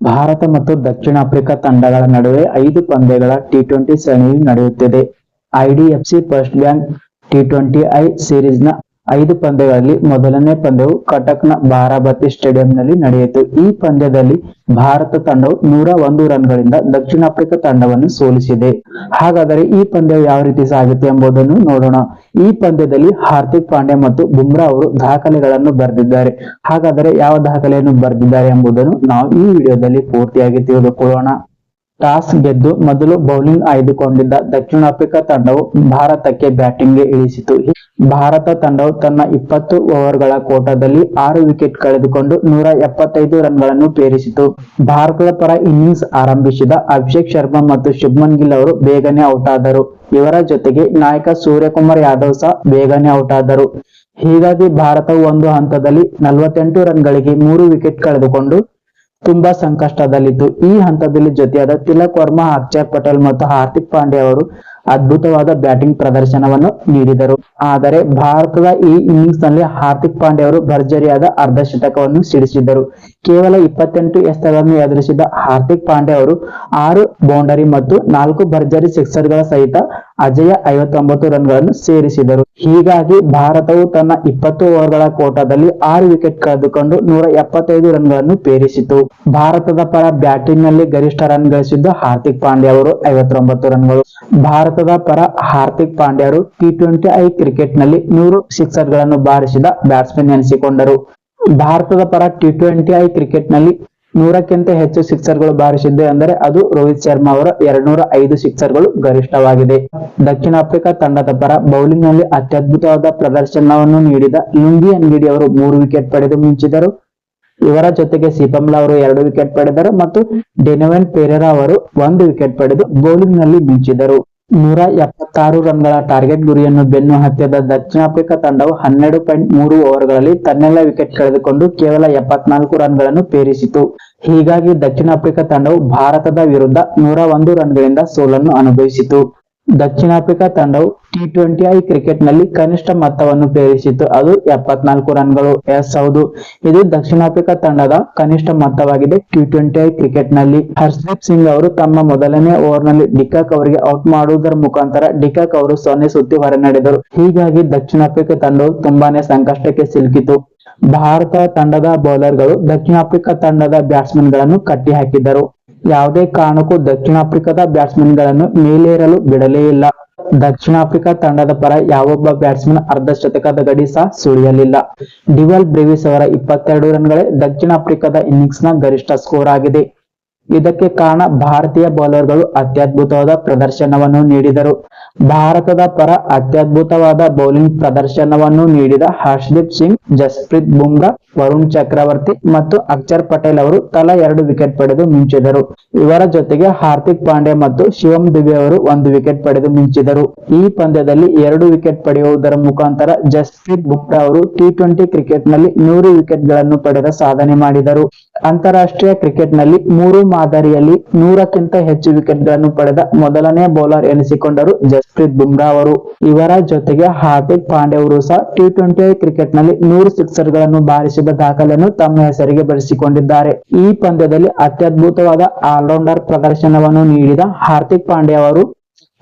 ಭಾರತ ಮತ್ತು ದಕ್ಷಿಣ ಆಫ್ರಿಕಾ ತಂಡಗಳ ನಡುವೆ ಐದು ಪಂದ್ಯಗಳ ಟಿ ಟ್ವೆಂಟಿ ಸರಣಿಯು ನಡೆಯುತ್ತಿದೆ. IDFC first bank T twenty I ಸೀರೀಸ್ನ ಐದು ಪಂದ್ಯಗಳಲ್ಲಿ ಮೊದಲನೇ ಪಂದ್ಯವು ಕಟಕ್ನ ಬಾರಾಬತಿ ಸ್ಟೇಡಿಯಂನಲ್ಲಿ ನಡೆಯಿತು. ಈ ಪಂದ್ಯದಲ್ಲಿ ಭಾರತ ತಂಡವು ನೂರ ಒಂದು ರನ್ಗಳಿಂದ ದಕ್ಷಿಣ ಆಫ್ರಿಕಾ ತಂಡವನ್ನು ಸೋಲಿಸಿದೆ. ಹಾಗಾದರೆ ಈ ಪಂದ್ಯ ಯಾವ ರೀತಿ ಸಾಗಿತು ಎಂಬುದನ್ನು ನೋಡೋಣ. ಈ ಪಂದ್ಯದಲ್ಲಿ ಹಾರ್ದಿಕ್ ಪಾಂಡ್ಯ ಮತ್ತು ಬುಮ್ರಾ ಅವರು ದಾಖಲೆಗಳನ್ನು ಬರೆದಿದ್ದಾರೆ. ಹಾಗಾದರೆ ಯಾವ ದಾಖಲೆಯನ್ನು ಬರೆದಿದ್ದಾರೆ ಎಂಬುದನ್ನು ನಾವು ಈ ವಿಡಿಯೋದಲ್ಲಿ ಪೂರ್ತಿಯಾಗಿ ತಿಳಿದುಕೊಳ್ಳೋಣ. ಟಾಸ್ ಗೆದ್ದು ಮೊದಲು ಬೌಲಿಂಗ್ ಆಯ್ದುಕೊಂಡಿದ್ದ ದಕ್ಷಿಣ ಆಫ್ರಿಕಾ ತಂಡವು ಭಾರತಕ್ಕೆ ಬ್ಯಾಟಿಂಗ್ಗೆ ಇಳಿಸಿತು. ಭಾರತ ತಂಡವು ತನ್ನ ಇಪ್ಪತ್ತು ಓವರ್ಗಳ ಕೋಟಾದಲ್ಲಿ ಆರು ವಿಕೆಟ್ ಕಳೆದುಕೊಂಡು ನೂರ ಎಪ್ಪತ್ತೈದು ರನ್ಗಳನ್ನು ಪೇರಿಸಿತು. ಭಾರತದ ಪರ ಇನ್ನಿಂಗ್ಸ್ ಆರಂಭಿಸಿದ ಅಭಿಷೇಕ್ ಶರ್ಮಾ ಮತ್ತು ಶುಭ್ಮನ್ ಗಿಲ್ ಅವರು ಬೇಗನೆ ಔಟ್ ಆದರು ಇವರ ಜೊತೆಗೆ ನಾಯಕ ಸೂರ್ಯಕುಮಾರ್ ಯಾದವ್ ಸಹ ಬೇಗನೆ ಔಟ್ ಆದರು ಹೀಗಾಗಿ ಭಾರತವು ಒಂದು ಹಂತದಲ್ಲಿ ನಲವತ್ತೆಂಟು ರನ್ಗಳಿಗೆ ಮೂರು ವಿಕೆಟ್ ಕಳೆದುಕೊಂಡು ತುಂಬಾ ಸಂಕಷ್ಟದಲ್ಲಿದ್ದು ಈ ಹಂತದಲ್ಲಿ ಜೊತೆಯಾದ ತಿಲಕ್ ವರ್ಮಾ ಅಕ್ಷರ್ ಪಟೇಲ್ ಮತ್ತು ಹಾರ್ದಿಕ್ ಪಾಂಡ್ಯ ಅವರು ಅದ್ಭುತವಾದ ಬ್ಯಾಟಿಂಗ್ ಪ್ರದರ್ಶನವನ್ನು ನೀಡಿದರು. ಆದರೆ ಭಾರತದ ಈ ಇನ್ನಿಂಗ್ಸ್ನಲ್ಲಿ ಹಾರ್ದಿಕ್ ಪಾಂಡೆ ಅವರು ಭರ್ಜರಿಯಾದ ಅರ್ಧ ಶತಕವನ್ನು ಸಿಡಿಸಿದರು ಕೇವಲ ಇಪ್ಪತ್ತೆಂಟು ಎಸೆತಗಳನ್ನು ಎದುರಿಸಿದ ಹಾರ್ದಿಕ್ ಪಾಂಡೆ ಅವರು ಆರು ಬೌಂಡರಿ ಮತ್ತು ನಾಲ್ಕು ಭರ್ಜರಿ ಸಿಕ್ಸರ್ಗಳ ಸಹಿತ ಅಜಯ ಐವತ್ತೊಂಬತ್ತು ರನ್ಗಳನ್ನು ಸೇರಿಸಿದರು. ಹೀಗಾಗಿ ಭಾರತವು ತನ್ನ ಇಪ್ಪತ್ತು ಓವರ್ಗಳ ಕೋಟಾದಲ್ಲಿ ಆರು ವಿಕೆಟ್ ಕಳೆದುಕೊಂಡು ನೂರ ಎಪ್ಪತ್ತೈದು ರನ್ಗಳನ್ನು ಪೇರಿಸಿತು. ಭಾರತದ ಪರ ಬ್ಯಾಟಿಂಗ್ನಲ್ಲಿ ಗರಿಷ್ಠ ರನ್ ಗಳಿಸಿದ್ದು ಹಾರ್ದಿಕ್ ಪಾಂಡ್ಯ ಅವರು ಐವತ್ತೊಂಬತ್ತು ರನ್ಗಳು. ಭಾರತದ ಪರ ಹಾರ್ದಿಕ್ ಪಾಂಡ್ಯ ಅವರು ಟಿ ಟ್ವೆಂಟಿ ಐ ಕ್ರಿಕೆಟ್ನಲ್ಲಿ ನೂರು ಸಿಕ್ಸರ್ಗಳನ್ನು ಬಾರಿಸಿದ ಬ್ಯಾಟ್ಸ್ಮನ್ ಎನಿಸಿಕೊಂಡರು. ಭಾರತದ ಪರ ಟಿ ಟ್ವೆಂಟಿ ಐ ಕ್ರಿಕೆಟ್ನಲ್ಲಿ ನೂರಕ್ಕಿಂತ ಹೆಚ್ಚು ಸಿಕ್ಸರ್ಗಳು ಬಾರಿಸಿದ್ದೆ ಅಂದರೆ ಅದು ರೋಹಿತ್ ಶರ್ಮಾ ಅವರ ಎರಡ್ನೂರ ಐದು ಸಿಕ್ಸರ್ಗಳು ಗರಿಷ್ಠವಾಗಿದೆ. ದಕ್ಷಿಣ ಆಫ್ರಿಕಾ ತಂಡದ ಪರ ಬೌಲಿಂಗ್ನಲ್ಲಿ ಅತ್ಯದ್ಭುತವಾದ ಪ್ರದರ್ಶನವನ್ನು ನೀಡಿದ ಲುಂಗಿ ಅಂಗಿಡಿ ಅವರು ಮೂರು ವಿಕೆಟ್ ಪಡೆದು ಮಿಂಚಿದರು. ಇವರ ಜೊತೆಗೆ ಸಿಪಮ್ಲಾ ಅವರು ಎರಡು ವಿಕೆಟ್ ಪಡೆದರು ಮತ್ತು ಡೆನವೆನ್ ಪೆರೇರಾ ಅವರು ಒಂದು ವಿಕೆಟ್ ಪಡೆದು ಬೌಲಿಂಗ್ನಲ್ಲಿ ಮಿಂಚಿದರು. ನೂರ ಎಪ್ಪತ್ತಾರು ರನ್ಗಳ ಟಾರ್ಗೆಟ್ ಗುರಿಯನ್ನು ಬೆನ್ನು ಹತ್ತಿದ ದಕ್ಷಿಣ ಆಫ್ರಿಕಾ ತಂಡವು ಹನ್ನೆರಡು ಪಾಯಿಂಟ್ ಮೂರು ಓವರ್ಗಳಲ್ಲಿ ತನ್ನೆಲ್ಲ ವಿಕೆಟ್ ಕಳೆದುಕೊಂಡು ಕೇವಲ ಎಪ್ಪತ್ನಾಲ್ಕು ರನ್ಗಳನ್ನು ಪೇರಿಸಿತು. ಹೀಗಾಗಿ ದಕ್ಷಿಣ ಆಫ್ರಿಕಾ ತಂಡವು ಭಾರತದ ವಿರುದ್ಧ ನೂರ ಒಂದು ರನ್ಗಳಿಂದ ಸೋಲನ್ನು ಅನುಭವಿಸಿತು. ದಕ್ಷಿಣ ಆಫ್ರಿಕಾ ತಂಡವು ಟಿ ಟ್ವೆಂಟಿ ಐ ಕ್ರಿಕೆಟ್ನಲ್ಲಿ ಕನಿಷ್ಠ ಮೊತ್ತವನ್ನು ಪ್ರೇರಿಸಿತ್ತು. ಅದು ಎಪ್ಪತ್ನಾಲ್ಕು ರನ್ಗಳು. ಎಸ್, ಹೌದು. ಇದು ದಕ್ಷಿಣ ಆಫ್ರಿಕಾ ತಂಡದ ಕನಿಷ್ಠ ಮೊತ್ತವಾಗಿದೆ ಟಿ ಟ್ವೆಂಟಿ ಐ ಕ್ರಿಕೆಟ್ನಲ್ಲಿ ಹರ್ಷದೀಪ್ ಸಿಂಗ್ ಅವರು ತಮ್ಮ ಮೊದಲನೇ ಓವರ್ನಲ್ಲಿ ಡಿಕಾಕ್ ಅವರಿಗೆ ಔಟ್ ಮಾಡುವುದರ ಮುಖಾಂತರ ಡಿಕಾಕ್ ಅವರು ಸೊನ್ನೆ ಸುತ್ತಿ ಹೊರನಡೆದರು ಹೀಗಾಗಿ ದಕ್ಷಿಣ ಆಫ್ರಿಕಾ ತಂಡವು ತುಂಬಾನೇ ಸಂಕಷ್ಟಕ್ಕೆ ಸಿಲುಕಿತು. ಭಾರತ ತಂಡದ ಬೌಲರ್ಗಳು ದಕ್ಷಿಣ ಆಫ್ರಿಕಾ ತಂಡದ ಬ್ಯಾಟ್ಸ್ಮನ್ಗಳನ್ನು ಕಟ್ಟಿ ಹಾಕಿದರು ಯಾವುದೇ ಕಾರಣಕ್ಕೂ ದಕ್ಷಿಣ ಆಫ್ರಿಕಾದ ಬ್ಯಾಟ್ಸ್ಮನ್ಗಳನ್ನು ಮೇಲೇರಲು ಬಿಡಲೇ ಇಲ್ಲ. ದಕ್ಷಿಣ ಆಫ್ರಿಕಾ ತಂಡದ ಪರ ಯಾವೊಬ್ಬ ಬ್ಯಾಟ್ಸ್ಮನ್ ಅರ್ಧ ಶತಕದ ಗಡಿ ಸಹ ಸುಳಿಯಲಿಲ್ಲ. ಡಿವಲ್ ಬ್ರೇವಿಸ್ ಅವರ ಇಪ್ಪತ್ತೆರಡು ರನ್ಗಳೇ ದಕ್ಷಿಣ ಆಫ್ರಿಕಾದ ಇನ್ನಿಂಗ್ಸ್ನ ಗರಿಷ್ಠ ಸ್ಕೋರ್ ಆಗಿದೆ. ಇದಕ್ಕೆ ಕಾರಣ ಭಾರತೀಯ ಬೌಲರ್ಗಳು ಅತ್ಯದ್ಭುತವಾದ ಪ್ರದರ್ಶನವನ್ನು ನೀಡಿದರು. ಭಾರತದ ಪರ ಅತ್ಯದ್ಭುತವಾದ ಬೌಲಿಂಗ್ ಪ್ರದರ್ಶನವನ್ನು ನೀಡಿದ ಹರ್ಷದೀಪ್ ಸಿಂಗ್, ಜಸ್ಪ್ರೀತ್ ಬುಮ್ರಾ, ವರುಣ್ ಚಕ್ರವರ್ತಿ ಮತ್ತು ಅಕ್ಷರ್ ಪಟೇಲ್ ಅವರು ತಲಾ ಎರಡು ವಿಕೆಟ್ ಪಡೆದು ಮಿಂಚಿದರು. ಇವರ ಜೊತೆಗೆ ಹಾರ್ದಿಕ್ ಪಾಂಡೆ ಮತ್ತು ಶಿವಂ ದುಬೆ ಅವರು ಒಂದು ವಿಕೆಟ್ ಪಡೆದು ಮಿಂಚಿದರು. ಈ ಪಂದ್ಯದಲ್ಲಿ ಎರಡು ವಿಕೆಟ್ ಪಡೆಯುವುದರ ಮುಖಾಂತರ ಜಸ್ಪ್ರೀತ್ ಬುಮ್ರಾ ಅವರು ಟಿ ಟ್ವೆಂಟಿ ಕ್ರಿಕೆಟ್ನಲ್ಲಿ ನೂರು ವಿಕೆಟ್ಗಳನ್ನು ಪಡೆದ ಸಾಧನೆ ಮಾಡಿದರು. ಅಂತಾರಾಷ್ಟ್ರೀಯ ಕ್ರಿಕೆಟ್ನಲ್ಲಿ ಮೂರು ಮಾದರಿಯಲ್ಲಿ ನೂರಕ್ಕಿಂತ ಹೆಚ್ಚು ವಿಕೆಟ್ಗಳನ್ನು ಪಡೆದ ಮೊದಲನೇ ಬೌಲರ್ ಎನಿಸಿಕೊಂಡರು ಜಸ್ಪ್ರೀತ್ ಬುಮ್ರಾ ಅವರು. ಇವರ ಜೊತೆಗೆ ಹಾರ್ದಿಕ್ ಪಾಂಡೆ ಅವರು ಸಹ ಟಿ ಟ್ವೆಂಟಿ ಕ್ರಿಕೆಟ್ನಲ್ಲಿ ನೂರು ಸಿಕ್ಸರ್ಗಳನ್ನು ಬಾರಿಸಿದ ದಾಖಲೆಯನ್ನು ತಮ್ಮ ಹೆಸರಿಗೆ ಬಳಸಿಕೊಂಡಿದ್ದಾರೆ. ಈ ಪಂದ್ಯದಲ್ಲಿ ಅತ್ಯದ್ಭುತವಾದ ಆಲ್ರೌಂಡರ್ ಪ್ರದರ್ಶನವನ್ನು ನೀಡಿದ ಹಾರ್ದಿಕ್ ಪಾಂಡೆ ಅವರು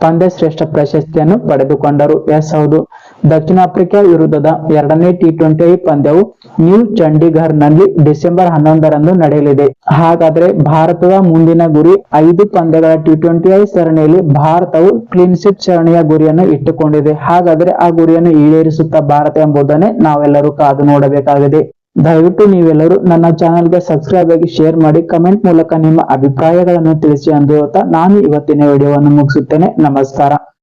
ಪಂದ್ಯ ಶ್ರೇಷ್ಠ ಪ್ರಶಸ್ತಿಯನ್ನು ಪಡೆದುಕೊಂಡರು. ಎಸ್ ಹೌದು. ದಕ್ಷಿಣ ಆಫ್ರಿಕಾ ವಿರುದ್ಧದ ಎರಡನೇ ಟಿ ಟ್ವೆಂಟಿ ಪಂದ್ಯವು ನ್ಯೂ ಚಂಡೀಗಢ್ನಲ್ಲಿ ಡಿಸೆಂಬರ್ ಹನ್ನೊಂದರಂದು ನಡೆಯಲಿದೆ. ಹಾಗಾದ್ರೆ ಭಾರತದ ಮುಂದಿನ ಗುರಿ ಐದು ಪಂದ್ಯಗಳ ಟಿ ಟ್ವೆಂಟಿ ಸರಣಿಯಲ್ಲಿ ಭಾರತವು ಕ್ಲೀನ್ ಸಿಟ್ ಸರಣಿಯ ಗುರಿಯನ್ನು ಇಟ್ಟುಕೊಂಡಿದೆ. ಹಾಗಾದ್ರೆ ಆ ಗುರಿಯನ್ನು ಈಡೇರಿಸುತ್ತಾ ಭಾರತ ಎಂಬುದನ್ನೇ ನಾವೆಲ್ಲರೂ ಕಾದು ನೋಡಬೇಕಾಗಿದೆ. ದಯವಿಟ್ಟು ನೀವೆಲ್ಲರೂ ನನ್ನ ಚಾನೆಲ್ಗೆ ಸಬ್ಸ್ಕ್ರೈಬ್ ಆಗಿ ಶೇರ್ ಮಾಡಿ ಕಮೆಂಟ್ ಮೂಲಕ ನಿಮ್ಮ ಅಭಿಪ್ರಾಯಗಳನ್ನು ತಿಳಿಸಿ ಅಂದಿರುತ್ತಾ ನಾನು ಇವತ್ತಿನ ವಿಡಿಯೋವನ್ನು ಮುಗಿಸುತ್ತೇನೆ. ನಮಸ್ಕಾರ.